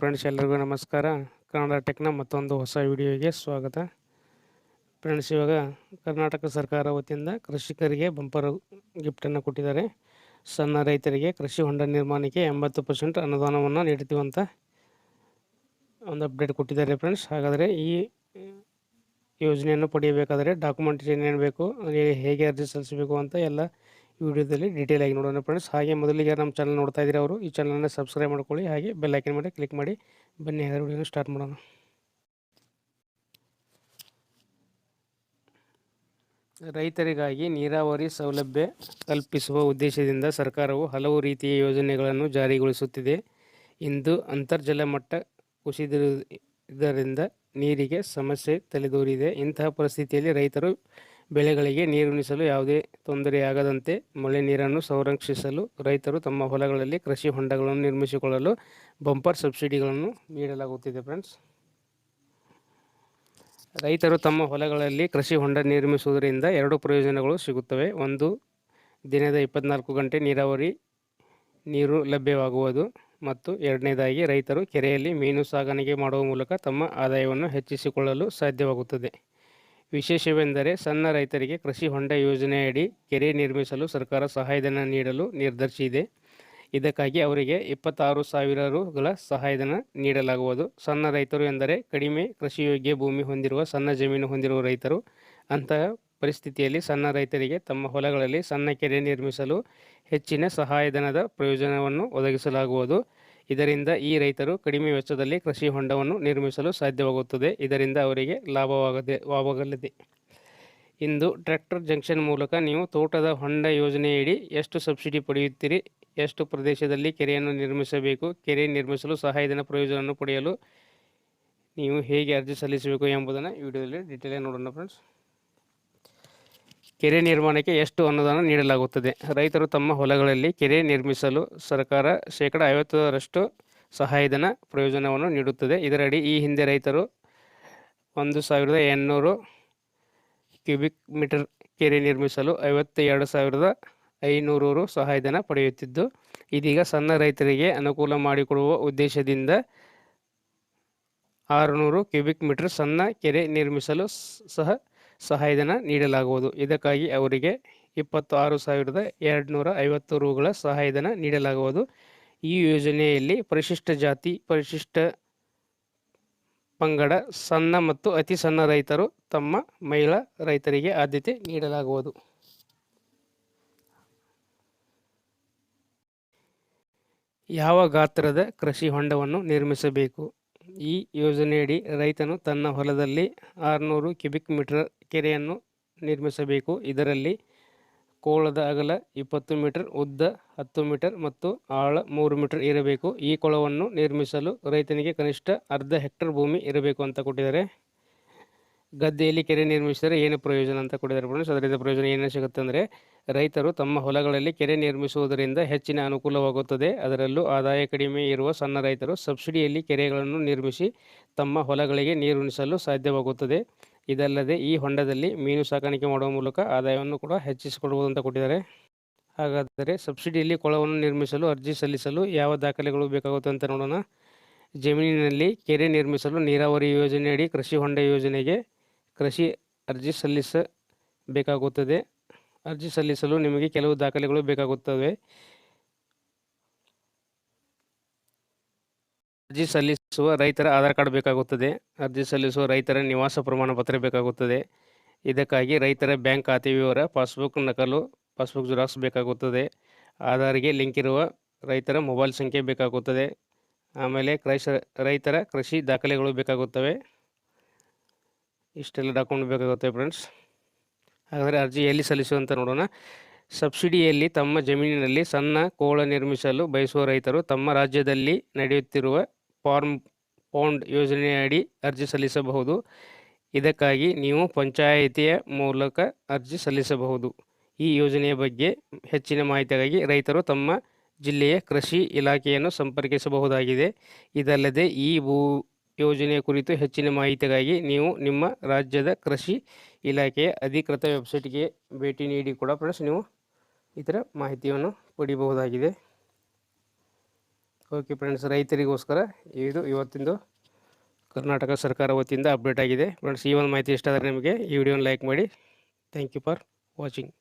Friends ಎಲ್ಲರಿಗೂ ನಮಸ್ಕಾರ. ಕನ್ನಡ ಟೆಕ್ನ ಮತ್ತೊಂದು ಹೊಸ ವಿಡಿಯೋಗೆ ಸ್ವಾಗತ. ಫ್ರೆಂಡ್ಸ್, ಇವಾಗ ಕರ್ನಾಟಕ ಸರ್ಕಾರ ವತಿಯಿಂದ ಕೃಷಿಕರಿಗೆ ಬಂಪರ್ ಗಿಫ್ಟನ್ನು ಕೊಟ್ಟಿದ್ದಾರೆ. ಸಣ್ಣ ರೈತರಿಗೆ ಕೃಷಿ ಹೊಂಡ ನಿರ್ಮಾಣಕ್ಕೆ ಎಂಬತ್ತು ಪರ್ಸೆಂಟ್ ಅನುದಾನವನ್ನು ನೀಡ್ತೀವಂತ ಒಂದು ಅಪ್ಡೇಟ್ ಕೊಟ್ಟಿದ್ದಾರೆ ಫ್ರೆಂಡ್ಸ್. ಹಾಗಾದರೆ ಈ ಯೋಜನೆಯನ್ನು ಪಡೆಯಬೇಕಾದರೆ ಡಾಕ್ಯುಮೆಂಟ್ ಏನು ಬೇಕು ಹೇಗೆ ಅರ್ಜಿ ಸಲ್ಲಿಸಬೇಕು ಅಂತ ಎಲ್ಲ ವಿಡಿಯೋದಲ್ಲಿ ಡೀಟೇಲ್ ಆಗಿ ನೋಡೋಣ ಫ್ರೆಂಡ್ಸ್ ಹಾಗೆ ಮೊದಲಿಗೆ ನಮ್ಮ ಚಾನಲ್ ನೋಡ್ತಾ ಇದ್ದೀರಾ ಅವರು, ಈ ಚಾನಲನ್ನು ಸಬ್ಸ್ಕ್ರೈಬ್ ಮಾಡ್ಕೊಳ್ಳಿ. ಹಾಗೆ ಬೆಲ್ ಐಕನ್ ಮಾಡಿ ಕ್ಲಿಕ್ ಮಾಡಿ. ಬನ್ನಿ ಹಾಗೆ ವಿಡಿಯೋನ ಸ್ಟಾರ್ಟ್ ಮಾಡೋಣ. ರೈತರಿಗಾಗಿ ನೀರಾವರಿ ಸೌಲಭ್ಯ ಕಲ್ಪಿಸುವ ಉದ್ದೇಶದಿಂದ ಸರ್ಕಾರವು ಹಲವು ರೀತಿಯ ಯೋಜನೆಗಳನ್ನು ಜಾರಿಗೊಳಿಸುತ್ತಿದೆ. ಇಂದು ಅಂತರ್ಜಲ ಮಟ್ಟ ಕುಸಿದಿರುವುದರಿಂದ ನೀರಿಗೆ ಸಮಸ್ಯೆ ತಲೆದೋರಿದೆ. ಇಂತಹ ಪರಿಸ್ಥಿತಿಯಲ್ಲಿ ರೈತರು ಬೆಳೆಗಳಿಗೆ ನೀರುಣಿಸಲು ಯಾವುದೇ ತೊಂದರೆಯಾಗದಂತೆ ಮಳೆ ನೀರನ್ನು ಸಂರಕ್ಷಿಸಲು ರೈತರು ತಮ್ಮ ಹೊಲಗಳಲ್ಲಿ ಕೃಷಿ ಹೊಂಡಗಳನ್ನು ನಿರ್ಮಿಸಿಕೊಳ್ಳಲು ಬಂಪರ್ ಸಬ್ಸಿಡಿಗಳನ್ನು ನೀಡಲಾಗುತ್ತಿದೆ ಫ್ರೆಂಡ್ಸ್. ರೈತರು ತಮ್ಮ ಹೊಲಗಳಲ್ಲಿ ಕೃಷಿ ಹೊಂಡ ನಿರ್ಮಿಸುವುದರಿಂದ ಎರಡು ಪ್ರಯೋಜನಗಳು ಸಿಗುತ್ತವೆ. ಒಂದು, ದಿನದ ಇಪ್ಪತ್ನಾಲ್ಕು ಗಂಟೆ ನೀರಾವರಿ ನೀರು ಲಭ್ಯವಾಗುವುದು ಮತ್ತು ಎರಡನೇದಾಗಿ ರೈತರು ಕೆರೆಯಲ್ಲಿ ಮೀನು ಸಾಗಾಣಿಕೆ ಮಾಡುವ ಮೂಲಕ ತಮ್ಮ ಆದಾಯವನ್ನು ಹೆಚ್ಚಿಸಿಕೊಳ್ಳಲು ಸಾಧ್ಯವಾಗುತ್ತದೆ. ವಿಶೇಷವೆಂದರೆ ಸಣ್ಣ ರೈತರಿಗೆ ಕೃಷಿ ಹೊಂಡ ಯೋಜನೆಯಡಿ ಕೆರೆ ನಿರ್ಮಿಸಲು ಸರ್ಕಾರ ಸಹಾಯಧನ ನೀಡಲು ನಿರ್ಧರಿಸಿದೆ. ಇದಕ್ಕಾಗಿ ಅವರಿಗೆ ಇಪ್ಪತ್ತಾರು ಸಾವಿರ ರುಗಳ ಸಹಾಯಧನ ನೀಡಲಾಗುವುದು. ಸಣ್ಣ ರೈತರು ಎಂದರೆ ಕಡಿಮೆ ಕೃಷಿಯೋಗ್ಯ ಭೂಮಿ ಹೊಂದಿರುವ ಸಣ್ಣ ಜಮೀನು ಹೊಂದಿರುವ ರೈತರು. ಅಂತಹ ಪರಿಸ್ಥಿತಿಯಲ್ಲಿ ಸಣ್ಣ ರೈತರಿಗೆ ತಮ್ಮ ಹೊಲಗಳಲ್ಲಿ ಸಣ್ಣ ಕೆರೆ ನಿರ್ಮಿಸಲು ಹೆಚ್ಚಿನ ಸಹಾಯಧನದ ಪ್ರಯೋಜನವನ್ನು ಒದಗಿಸಲಾಗುವುದು. ಇದರಿಂದ ಈ ರೈತರು ಕಡಿಮೆ ವೆಚ್ಚದಲ್ಲಿ ಕೃಷಿ ಹೊಂಡವನ್ನು ನಿರ್ಮಿಸಲು ಸಾಧ್ಯವಾಗುತ್ತದೆ. ಇದರಿಂದ ಅವರಿಗೆ ಲಾಭವಾಗದೆ, ಲಾಭವಾಗಲಿದೆ. ಇಂದು ಟ್ರ್ಯಾಕ್ಟರ್ ಜಂಕ್ಷನ್ ಮೂಲಕ ನೀವು ತೋಟದ ಹೊಂಡ ಯೋಜನೆಯಡಿ ಎಷ್ಟು ಸಬ್ಸಿಡಿ ಪಡೆಯುತ್ತೀರಿ? ಎಷ್ಟು ಪ್ರದೇಶದಲ್ಲಿ ಕೆರೆಯನ್ನು ನಿರ್ಮಿಸಬೇಕು? ಕೆರೆ ನಿರ್ಮಿಸಲು ಸಹಾಯಧನ ಪ್ರಯೋಜನವನ್ನು ಪಡೆಯಲು ನೀವು ಹೇಗೆ ಅರ್ಜಿ ಸಲ್ಲಿಸಬೇಕು ಎಂಬುದನ್ನು ವಿಡಿಯೋದಲ್ಲಿ ಡೀಟೇಲಾಗಿ ನೋಡೋಣ ಫ್ರೆಂಡ್ಸ್ ಕೆರೆ ನಿರ್ಮಾಣಕ್ಕೆ ಎಷ್ಟು ಅನುದಾನ ನೀಡಲಾಗುತ್ತದೆ? ರೈತರು ತಮ್ಮ ಹೊಲಗಳಲ್ಲಿ ಕೆರೆ ನಿರ್ಮಿಸಲು ಸರ್ಕಾರ ಶೇಕಡ ಐವತ್ತರಷ್ಟು ಸಹಾಯಧನ ಪ್ರಯೋಜನವನ್ನು ನೀಡುತ್ತದೆ. ಇದರಡಿ ಈ ಹಿಂದೆ ರೈತರು ಒಂದು ಸಾವಿರದ ಎಂಟುನೂರು ಕ್ಯೂಬಿಕ್ ಮೀಟರ್ ಕೆರೆ ನಿರ್ಮಿಸಲು ಐವತ್ತ ಎರಡು ಸಾವಿರದ ಐನೂರು ಸಹಾಯಧನ ಪಡೆಯುತ್ತಿದ್ದು, ಇದೀಗ ಸಣ್ಣ ರೈತರಿಗೆ ಅನುಕೂಲ ಮಾಡಿಕೊಡುವ ಉದ್ದೇಶದಿಂದ ಆರುನೂರು ಕ್ಯೂಬಿಕ್ ಮೀಟರ್ ಸಣ್ಣ ಕೆರೆ ನಿರ್ಮಿಸಲು ಸಹ ಸಹಾಯಧನ ನೀಡಲಾಗುವುದು. ಇದಕ್ಕಾಗಿ ಅವರಿಗೆ ಇಪ್ಪತ್ತು ಆರು ಸಾವಿರದ ಎರಡುನೂರ ಐವತ್ತು ರೂಗಳ ಸಹಾಯಧನ ನೀಡಲಾಗುವುದು. ಈ ಯೋಜನೆಯಲ್ಲಿ ಪರಿಶಿಷ್ಟ ಜಾತಿ, ಪರಿಶಿಷ್ಟ ಪಂಗಡ, ಸಣ್ಣ ಮತ್ತು ಅತಿ ಸಣ್ಣ ರೈತರು ತಮ್ಮ ಮಹಿಳಾ ರೈತರಿಗೆ ಆದ್ಯತೆ ನೀಡಲಾಗುವುದು. ಯಾವ ಗಾತ್ರದ ಕೃಷಿ ಹೊಂಡವನ್ನು ನಿರ್ಮಿಸಬೇಕು? ಈ ಯೋಜನೆಯಡಿ ರೈತನು ತನ್ನ ಹೊಲದಲ್ಲಿ ಆರುನೂರು ಕ್ಯೂಬಿಕ್ ಮೀಟರ್ ಕೆರೆಯನ್ನು ನಿರ್ಮಿಸಬೇಕು. ಇದರಲ್ಲಿ ಕೋಳದ ಅಗಲ ಇಪ್ಪತ್ತು ಮೀಟರ್, ಉದ್ದ ಹತ್ತು ಮೀಟರ್ ಮತ್ತು ಆಳ ಮೂರು ಮೀಟರ್ ಇರಬೇಕು. ಈ ಕೊಳವನ್ನು ನಿರ್ಮಿಸಲು ರೈತನಿಗೆ ಕನಿಷ್ಠ ಅರ್ಧ ಹೆಕ್ಟರ್ ಭೂಮಿ ಇರಬೇಕು ಅಂತ ಕೊಟ್ಟಿದ್ದಾರೆ. ಗದ್ದೆಯಲ್ಲಿ ಕೆರೆ ನಿರ್ಮಿಸಿದರೆ ಏನು ಪ್ರಯೋಜನ ಅಂತ ಕೊಟ್ಟಿದ್ದಾರೆ ಫ್ರೆಂಡ್ಸ್ ಅದರಿಂದ ಪ್ರಯೋಜನ ಏನು ಸಿಗುತ್ತೆ ಅಂದರೆ, ರೈತರು ತಮ್ಮ ಹೊಲಗಳಲ್ಲಿ ಕೆರೆ ನಿರ್ಮಿಸುವುದರಿಂದ ಹೆಚ್ಚಿನ ಅನುಕೂಲವಾಗುತ್ತದೆ. ಅದರಲ್ಲೂ ಆದಾಯ ಕಡಿಮೆ ಇರುವ ಸಣ್ಣ ರೈತರು ಸಬ್ಸಿಡಿಯಲ್ಲಿ ಕೆರೆಗಳನ್ನು ನಿರ್ಮಿಸಿ ತಮ್ಮ ಹೊಲಗಳಿಗೆ ನೀರುಣಿಸಲು ಸಾಧ್ಯವಾಗುತ್ತದೆ. ಇದಲ್ಲದೆ ಈ ಹೊಂಡದಲ್ಲಿ ಮೀನು ಸಾಕಾಣಿಕೆ ಮಾಡುವ ಮೂಲಕ ಆದಾಯವನ್ನು ಕೂಡ ಹೆಚ್ಚಿಸಿಕೊಡುವುದು ಅಂತ ಕೊಟ್ಟಿದ್ದಾರೆ. ಹಾಗಾದರೆ ಸಬ್ಸಿಡಿಯಲ್ಲಿ ಕೊಳವನ್ನು ನಿರ್ಮಿಸಲು ಅರ್ಜಿ ಸಲ್ಲಿಸಲು ಯಾವ ದಾಖಲೆಗಳು ಬೇಕಾಗುತ್ತೆ ಅಂತ ನೋಡೋಣ. ಜಮೀನಿನಲ್ಲಿ ಕೆರೆ ನಿರ್ಮಿಸಲು ನೀರಾವರಿ ಯೋಜನೆಯಡಿ ಕೃಷಿ ಹೊಂಡ ಯೋಜನೆಗೆ ಕೃಷಿ ಅರ್ಜಿ ಸಲ್ಲಿಸಬೇಕಾಗುತ್ತದೆ. ಅರ್ಜಿ ಸಲ್ಲಿಸಲು ನಿಮಗೆ ಕೆಲವು ದಾಖಲೆಗಳು ಬೇಕಾಗುತ್ತವೆ. ಅರ್ಜಿ ಸಲ್ಲಿಸುವ ರೈತರ ಆಧಾರ್ ಕಾರ್ಡ್ ಬೇಕಾಗುತ್ತದೆ. ಅರ್ಜಿ ಸಲ್ಲಿಸುವ ರೈತರ ನಿವಾಸ ಪ್ರಮಾಣ ಪತ್ರ ಬೇಕಾಗುತ್ತದೆ. ಇದಕ್ಕಾಗಿ ರೈತರ ಬ್ಯಾಂಕ್ ಖಾತೆ ವಿವರ, ಪಾಸ್ಬುಕ್ ನಕಲು, ಪಾಸ್ಬುಕ್ ಜೆರಾಕ್ಸ್ ಬೇಕಾಗುತ್ತದೆ. ಆಧಾರ್ಗೆ ಲಿಂಕ್ ಇರುವ ರೈತರ ಮೊಬೈಲ್ ಸಂಖ್ಯೆ ಬೇಕಾಗುತ್ತದೆ. ಆಮೇಲೆ ಕೃಷಿ ರೈತರ ಕೃಷಿ ದಾಖಲೆಗಳು ಬೇಕಾಗುತ್ತವೆ. ಇಷ್ಟೆಲ್ಲ ಡಾಕ್ಯುಮೆಂಟ್ ಬೇಕಾಗುತ್ತೆ ಫ್ರೆಂಡ್ಸ್ ಹಾಗಾದರೆ ಅರ್ಜಿ ಎಲ್ಲಿ ಸಲ್ಲಿಸುವಂತ ನೋಡೋಣ. ಸಬ್ಸಿಡಿಯಲ್ಲಿ ತಮ್ಮ ಜಮೀನಿನಲ್ಲಿ ಸಣ್ಣ ಕೋಳ ನಿರ್ಮಿಸಲು ಬಯಸುವ ರೈತರು ತಮ್ಮ ರಾಜ್ಯದಲ್ಲಿ ನಡೆಯುತ್ತಿರುವ ಫಾರ್ಮ್ ಪೌಂಡ್ ಯೋಜನೆಯಡಿ ಅರ್ಜಿ ಸಲ್ಲಿಸಬಹುದು. ಇದಕ್ಕಾಗಿ ನೀವು ಪಂಚಾಯಿತಿಯ ಮೂಲಕ ಅರ್ಜಿ ಸಲ್ಲಿಸಬಹುದು. ಈ ಯೋಜನೆಯ ಬಗ್ಗೆ ಹೆಚ್ಚಿನ ಮಾಹಿತಿಗಾಗಿ ರೈತರು ತಮ್ಮ ಜಿಲ್ಲೆಯ ಕೃಷಿ ಇಲಾಖೆಯನ್ನು ಸಂಪರ್ಕಿಸಬಹುದಾಗಿದೆ. ಇದಲ್ಲದೆ ಈ ಭೂ ಯೋಜನೆಯ ಕುರಿತು ಹೆಚ್ಚಿನ ಮಾಹಿತಿಗಾಗಿ ನೀವು ನಿಮ್ಮ ರಾಜ್ಯದ ಕೃಷಿ ಇಲಾಖೆಯ ಅಧಿಕೃತ ವೆಬ್ಸೈಟ್ಗೆ ಭೇಟಿ ನೀಡಿ ಕೂಡ ಫ್ರೆಂಡ್ಸ್ ನೀವು ಇತರ ಮಾಹಿತಿಯನ್ನು ಪಡಿಬಹುದಾಗಿದೆ. ಓಕೆ ಫ್ರೆಂಡ್ಸ್, ರೈತರಿಗೋಸ್ಕರ ಇದು ಇವತ್ತಿಂದು ಕರ್ನಾಟಕ ಸರ್ಕಾರ ವತಿಯಿಂದ ಅಪ್ಡೇಟ್ ಆಗಿದೆ. ಫ್ರೆಂಡ್ಸ್, ಈ ಒಂದು ಮಾಹಿತಿ ಇಷ್ಟ ಆದರೆ ನಿಮಗೆ ಈ ವಿಡಿಯೋನ ಲೈಕ್ ಮಾಡಿ. Thank you for watching.